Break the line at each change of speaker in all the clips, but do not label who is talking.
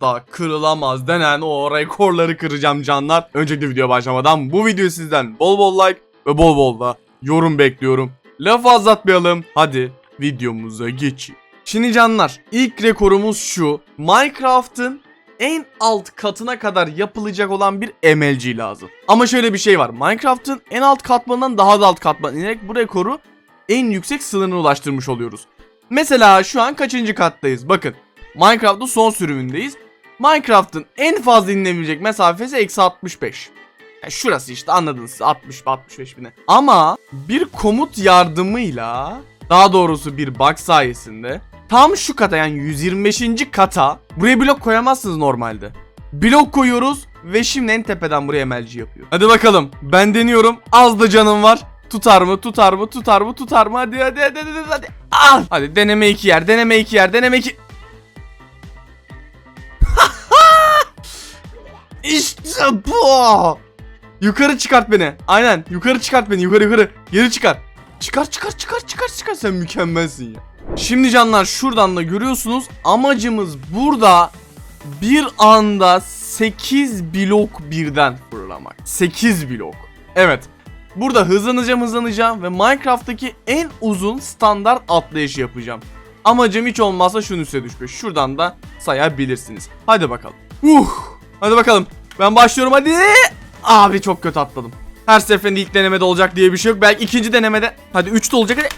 asla kırılamaz denen o rekorları kıracağım canlar. Öncelikle video başlamadan bu video sizden bol bol like ve bol bol da yorum bekliyorum. Lafı azaltmayalım. Hadi videomuza geçelim. Şimdi canlar ilk rekorumuz şu. Minecraft'ın en alt katına kadar yapılacak olan bir MLG lazım. Ama şöyle bir şey var. Minecraft'ın en alt katmanından daha da alt katman inerek bu rekoru en yüksek sınırına ulaştırmış oluyoruz. Mesela şu an kaçıncı kattayız? Bakın. Minecraft'ın son sürümündeyiz. Minecraft'ın en fazla inilebilecek mesafesi eksi 65. Yani şurası işte anladınız siz 60 65 bine. Ama bir komut yardımıyla daha doğrusu bir bug sayesinde tam şu kata yani 125. kata buraya blok koyamazsınız normalde. Blok koyuyoruz ve şimdi en tepeden buraya MLG yapıyor. Hadi bakalım ben deniyorum az da canım var. Tutar mı tutar mı tutar mı tutar mı hadi hadi hadi hadi hadi. Ah! Hadi deneme iki yer deneme iki yer deneme iki. Bu. Yukarı çıkart beni. Aynen yukarı çıkart beni yukarı yukarı. Geri çıkar. Çıkar çıkar çıkar çıkar çıkar sen mükemmelsin ya. Şimdi canlar şuradan da görüyorsunuz amacımız burada bir anda 8 blok birden fırlamak. 8 blok. Evet. Burada hızlanacağım hızlanacağım ve Minecraft'taki en uzun standart atlayışı yapacağım. Amacım hiç olmazsa şunun üstüne düşmek. Şuradan da sayabilirsiniz. Hadi bakalım. Uh, hadi bakalım. Ben başlıyorum hadi. Abi çok kötü atladım. Her seferinde ilk denemede olacak diye bir şey yok. Belki ikinci denemede. Hadi 3'te olacak hadi.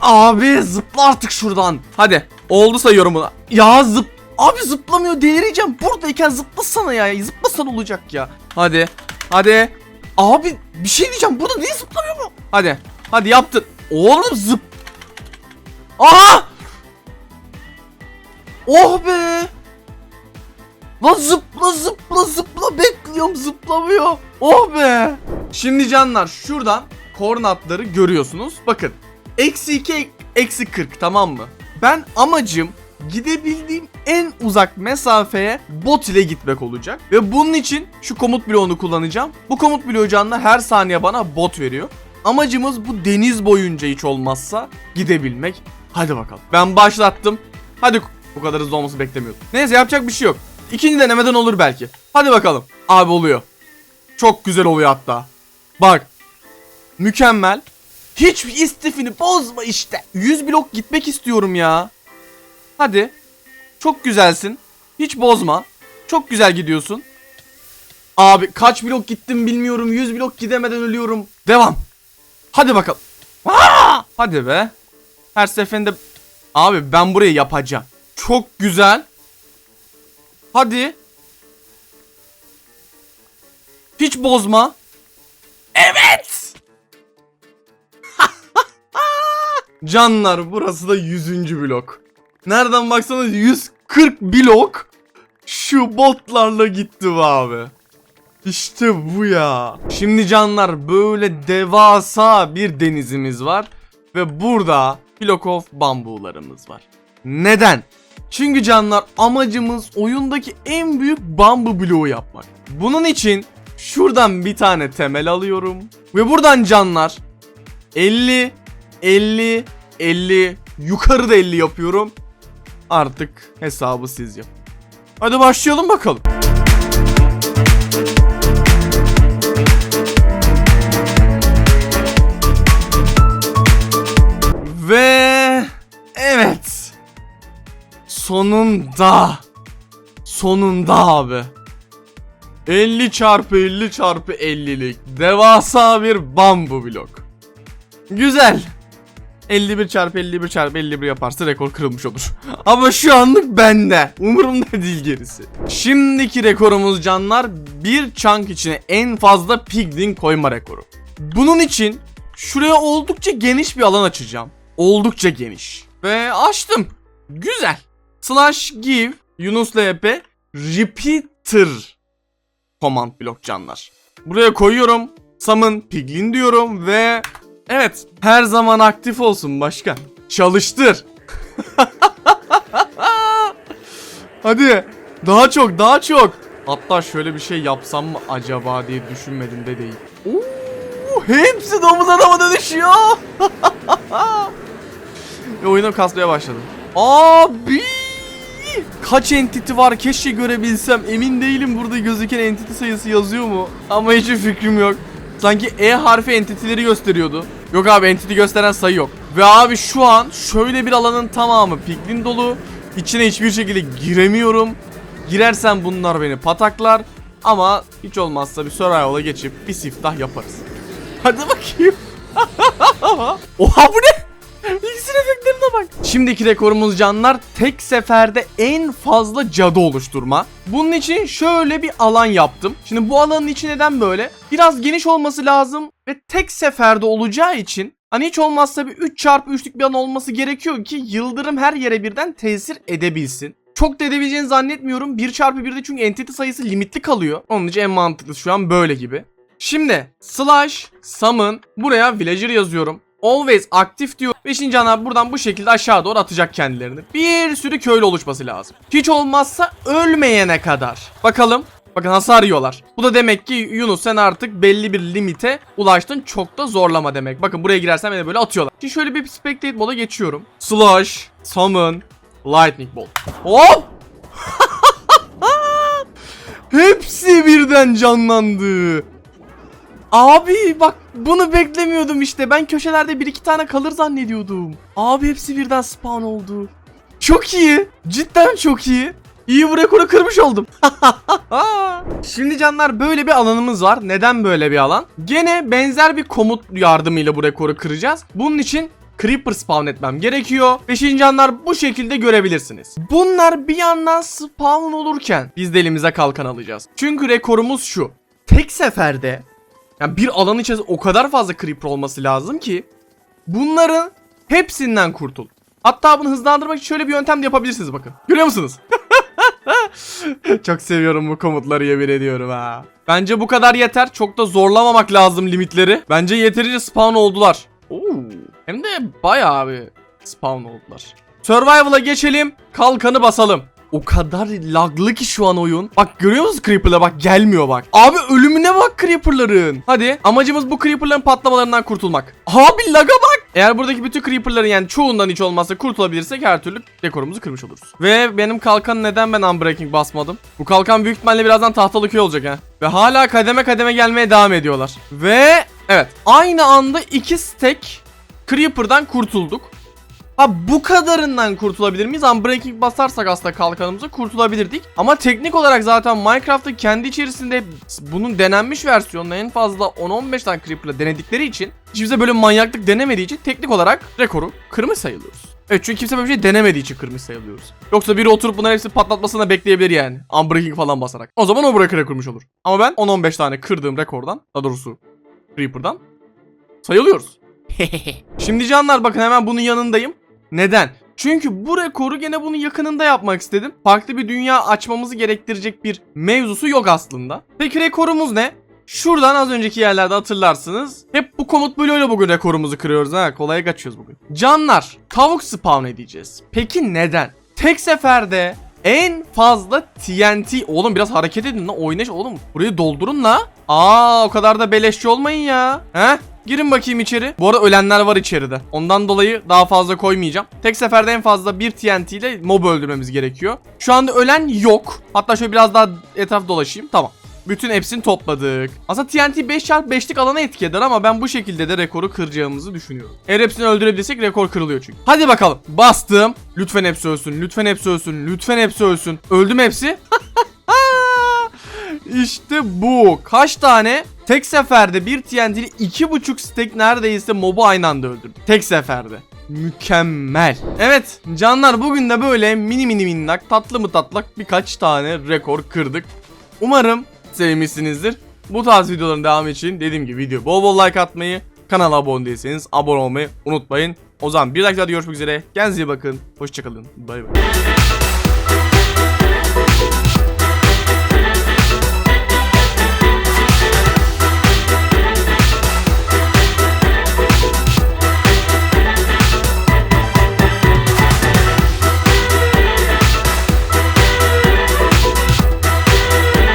Abi zıpla artık şuradan. Hadi. Oldu sayıyorum buna. Ya zıp. Abi zıplamıyor delireceğim. Buradayken zıplasana ya. Zıplasan olacak ya. Hadi. Hadi. Abi bir şey diyeceğim. Burada niye zıplamıyor bu? Hadi. Hadi yaptın. Oğlum zıp. Aha! Oh be. Lan zıpla zıpla zıpla bekliyorum zıplamıyor. Oh be. Şimdi canlar şuradan koordinatları görüyorsunuz. Bakın. Eksi 2 eksi 40 tamam mı? Ben amacım gidebildiğim en uzak mesafeye bot ile gitmek olacak. Ve bunun için şu komut bloğunu kullanacağım. Bu komut bloğu canlı her saniye bana bot veriyor. Amacımız bu deniz boyunca hiç olmazsa gidebilmek. Hadi bakalım. Ben başlattım. Hadi bu kadar hızlı olması beklemiyordum. Neyse yapacak bir şey yok. İkinci denemeden olur belki. Hadi bakalım. Abi oluyor. Çok güzel oluyor hatta. Bak. Mükemmel. Hiç istifini bozma işte. 100 blok gitmek istiyorum ya. Hadi. Çok güzelsin. Hiç bozma. Çok güzel gidiyorsun. Abi kaç blok gittim bilmiyorum. 100 blok gidemeden ölüyorum. Devam. Hadi bakalım. Aa! Hadi be. Her seferinde abi ben burayı yapacağım. Çok güzel. Hadi. Hiç bozma. Evet. Canlar burası da 100. blok. Nereden baksanız 140 blok şu botlarla gitti be abi. İşte bu ya. Şimdi canlar böyle devasa bir denizimiz var. Ve burada blok of bambularımız var. Neden? Çünkü canlar amacımız oyundaki en büyük bambu bloğu yapmak. Bunun için şuradan bir tane temel alıyorum. Ve buradan canlar 50, 50, 50, yukarıda 50 yapıyorum. Artık hesabı siz yapın. Hadi başlayalım bakalım. Sonunda. Sonunda abi. 50 çarpı 50 çarpı 50'lik devasa bir bambu blok. Güzel. 51 çarpı 51 çarpı 51 yaparsa rekor kırılmış olur. Ama şu anlık bende. Umurumda değil gerisi. Şimdiki rekorumuz canlar bir chunk içine en fazla piglin koyma rekoru. Bunun için şuraya oldukça geniş bir alan açacağım. Oldukça geniş. Ve açtım. Güzel. Slash give Yunus LP repeater command blok canlar. Buraya koyuyorum. Summon piglin diyorum ve evet her zaman aktif olsun başkan. Çalıştır. Hadi daha çok daha çok. Hatta şöyle bir şey yapsam mı acaba diye düşünmedim de değil. Oo, hepsi domuz adama dönüşüyor. Ve oyunum kasmaya başladı. Abi! Kaç entity var keşke görebilsem. Emin değilim burada gözüken entity sayısı yazıyor mu? Ama hiçbir fikrim yok. Sanki E harfi entity'leri gösteriyordu. Yok abi entity gösteren sayı yok. Ve abi şu an şöyle bir alanın tamamı piglin dolu. İçine hiçbir şekilde giremiyorum. Girersem bunlar beni pataklar. Ama hiç olmazsa bir survival'a geçip bir siftah yaparız. Hadi bakayım. Oha bu ne? İksir efektlerine bak. Şimdiki rekorumuz canlar tek seferde en fazla cadı oluşturma. Bunun için şöyle bir alan yaptım. Şimdi bu alanın içi neden böyle? Biraz geniş olması lazım ve tek seferde olacağı için hani hiç olmazsa bir 3 çarpı 3'lük bir alan olması gerekiyor ki yıldırım her yere birden tesir edebilsin. Çok da edebileceğini zannetmiyorum. 1 çarpı 1'de çünkü entity sayısı limitli kalıyor. Onun için en mantıklısı şu an böyle gibi. Şimdi slash summon buraya villager yazıyorum. Always aktif diyor. 5. ana buradan bu şekilde aşağı doğru atacak kendilerini. Bir sürü köylü oluşması lazım. Hiç olmazsa ölmeyene kadar. Bakalım. Bakın hasar yiyorlar. Bu da demek ki Yunus sen artık belli bir limite ulaştın. Çok da zorlama demek. Bakın buraya girersem beni böyle atıyorlar. Şimdi şöyle bir spectate moda geçiyorum. Slash, summon, lightning bolt. Hop! Hepsi birden canlandı. Abi bak bunu beklemiyordum işte. Ben köşelerde bir iki tane kalır zannediyordum. Abi hepsi birden spawn oldu. Çok iyi. Cidden çok iyi. İyi bu rekoru kırmış oldum. Şimdi canlar böyle bir alanımız var. Neden böyle bir alan? Gene benzer bir komut yardımıyla bu rekoru kıracağız. Bunun için Creeper spawn etmem gerekiyor. Beşinci canlar bu şekilde görebilirsiniz. Bunlar bir yandan spawn olurken biz de elimize kalkan alacağız. Çünkü rekorumuz şu. Tek seferde yani bir alan içerisinde o kadar fazla creeper olması lazım ki bunların hepsinden kurtul. Hatta bunu hızlandırmak için şöyle bir yöntem de yapabilirsiniz bakın. Görüyor musunuz? Çok seviyorum bu komutları yemin ediyorum ha. Bence bu kadar yeter. Çok da zorlamamak lazım limitleri. Bence yeterince spawn oldular. Oo. Hem de bayağı bir spawn oldular. Survival'a geçelim. Kalkanı basalım. O kadar laglı ki şu an oyun. Bak görüyor musun Creeper'la bak gelmiyor bak. Abi ölümüne bak Creeper'ların. Hadi amacımız bu Creeper'ların patlamalarından kurtulmak. Abi laga bak. Eğer buradaki bütün Creeper'ların yani çoğundan hiç olmazsa kurtulabilirsek her türlü dekorumuzu kırmış oluruz. Ve benim kalkan neden ben Unbreaking basmadım? Bu kalkan büyük ihtimalle birazdan tahtalı köy olacak ha. Ve hala kademe kademe gelmeye devam ediyorlar. Ve evet aynı anda iki stack Creeper'dan kurtulduk. Ha bu kadarından kurtulabilir miyiz? Unbreaking basarsak aslında kalkanımıza kurtulabilirdik. Ama teknik olarak zaten Minecraft'ta kendi içerisinde bunun denenmiş versiyonunu en fazla 10-15 tane Creeper'la denedikleri için hiç kimse böyle manyaklık denemediği için teknik olarak rekoru kırmış sayılıyoruz. Evet çünkü kimse böyle bir şey denemediği için kırmış sayılıyoruz. Yoksa biri oturup bunların hepsini patlatmasını bekleyebilir yani. Unbreaking falan basarak. O zaman o bu rekoru kırmış olur. Ama ben 10-15 tane kırdığım rekordan, daha doğrusu Creeper'dan sayılıyoruz. Şimdi canlar bakın hemen bunun yanındayım. Neden? Çünkü bu rekoru gene bunun yakınında yapmak istedim. Farklı bir dünya açmamızı gerektirecek bir mevzusu yok aslında. Peki rekorumuz ne? Şuradan az önceki yerlerde hatırlarsınız. Hep bu komut bloğuyla bugün rekorumuzu kırıyoruz ha. Kolaya kaçıyoruz bugün. Canlar, tavuk spawn edeceğiz. Peki neden? Tek seferde en fazla TNT oğlum biraz hareket edin lan oynaş oğlum burayı doldurun la. Aa o kadar da beleşçi olmayın ya. He? Girin bakayım içeri. Bu arada ölenler var içeride. Ondan dolayı daha fazla koymayacağım. Tek seferde en fazla bir TNT ile mob öldürmemiz gerekiyor. Şu anda ölen yok. Hatta şöyle biraz daha etraf dolaşayım. Tamam. Bütün hepsini topladık. Aslında TNT 5x5'lik alana etki eder ama ben bu şekilde de rekoru kıracağımızı düşünüyorum. Eğer hepsini öldürebilirsek rekor kırılıyor çünkü. Hadi bakalım. Bastım. Lütfen hepsi ölsün. Lütfen hepsi ölsün. Lütfen hepsi ölsün. Öldüm hepsi. İşte bu. Kaç tane? Tek seferde bir TNT'li iki buçuk stack neredeyse mobu aynı anda öldürdü. Tek seferde. Mükemmel. Evet canlar bugün de böyle mini mini minnak tatlı mı tatlak birkaç tane rekor kırdık. Umarım sevmişsinizdir. Bu tarz videoların devamı için dediğim gibi video bol bol like atmayı, kanala abone değilseniz abone olmayı unutmayın. O zaman bir dakika görüşmek üzere. Kendinize iyi bakın. Hoşçakalın. Bay bay.